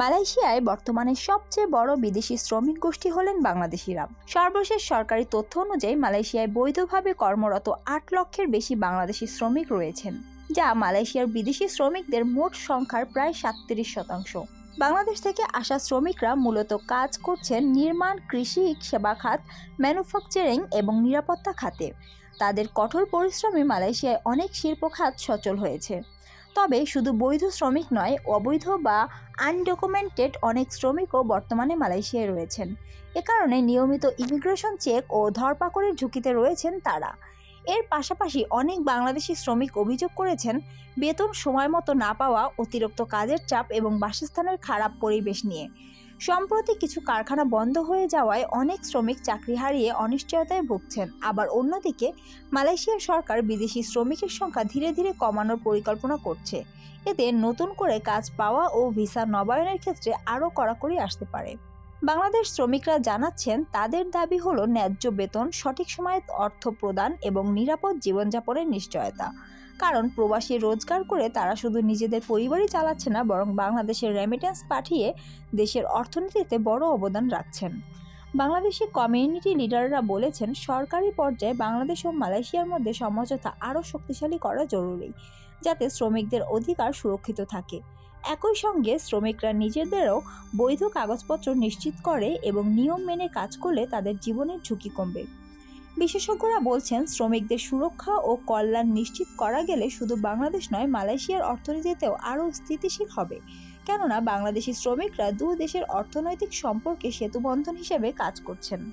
মালয়েশিয়ায় বর্তমানে সবচেয়ে বড় বিদেশি শ্রমিক গোষ্ঠী হলেন বাংলাদেশিরা। সর্বশেষ সরকারি তথ্য অনুযায়ী মালয়েশিয়ায় বৈধভাবে কর্মরত আট লক্ষের বেশি বাংলাদেশি শ্রমিক রয়েছেন, যা মালয়েশিয়ার বিদেশি শ্রমিকদের মোট সংখ্যার প্রায় সাতত্রিশ শতাংশ। বাংলাদেশ থেকে আসা শ্রমিকরা মূলত কাজ করছেন নির্মাণ, কৃষি, সেবা খাত, ম্যানুফ্যাকচারিং এবং নিরাপত্তা খাতে। তাদের কঠোর পরিশ্রমে মালয়েশিয়ায় অনেক শিল্প খাত সচল হয়েছে। তবে শুধু বৈধ শ্রমিক নয়, অবৈধ বা আনডকুমেন্টেড অনেক শ্রমিকও বর্তমানে মালয়েশিয়ায় রয়েছেন। এ কারণে নিয়মিত ইমিগ্রেশন চেক ও ধরপাকড়ের ঝুঁকিতে রয়েছেন তারা। এর পাশাপাশি অনেক বাংলাদেশি শ্রমিক অভিযোগ করেছেন, বেতন সময় মতো না পাওয়া অতিরিক্ত কাজের চাপ এবং বাসস্থানের খারাপ পরিবেশ নিয়ে। সম্প্রতি কিছু কারখানা বন্ধ হয়ে যাওয়ায় অনেক শ্রমিক চাকরি হারিয়ে অনিশ্চয়তায় ভুগছেন। আবার অন্যদিকে, মালয়েশিয়া সরকার বিদেশি শ্রমিকের সংখ্যা ধীরে ধীরে কমানোর পরিকল্পনা করছে। এতে নতুন করে কাজ পাওয়া ও ভিসা নবায়নের ক্ষেত্রে আরও কড়াকড়ি আসতে পারে। বাংলাদেশ শ্রমিকরা জানাচ্ছেন, তাদের দাবি হলো ন্যায্য বেতন, সঠিক সময়ে অর্থ প্রদান এবং নিরাপদ জীবনযাপনের নিশ্চয়তা। কারণ প্রবাসী রোজগার করে তারা শুধু নিজেদের পরিবারই চালাচ্ছে না, বরং বাংলাদেশের রেমিটেন্স পাঠিয়ে দেশের অর্থনীতিতে বড় অবদান রাখছেন। বাংলাদেশি কমিউনিটি লিডাররা বলেছেন, সরকারি পর্যায়ে বাংলাদেশ ও মালয়েশিয়ার মধ্যে সমঝোতা আরও শক্তিশালী করা জরুরি, যাতে শ্রমিকদের অধিকার সুরক্ষিত থাকে। একই সঙ্গে শ্রমিকরা নিজেদেরও বৈধ কাগজপত্র নিশ্চিত করে এবং নিয়ম মেনে কাজ করলে তাদের জীবনের ঝুঁকি কমবে। বিশেষজ্ঞরা বলছেন, শ্রমিকদের সুরক্ষা ও কল্যাণ নিশ্চিত করা গেলে শুধু বাংলাদেশ নয়, মালয়েশিয়ার অর্থনীতিতেও আরও স্থিতিশীল হবে। কেননা, বাংলাদেশি শ্রমিকরা দু দেশের অর্থনৈতিক সম্পর্কে সেতুবন্ধন হিসেবে কাজ করছেন।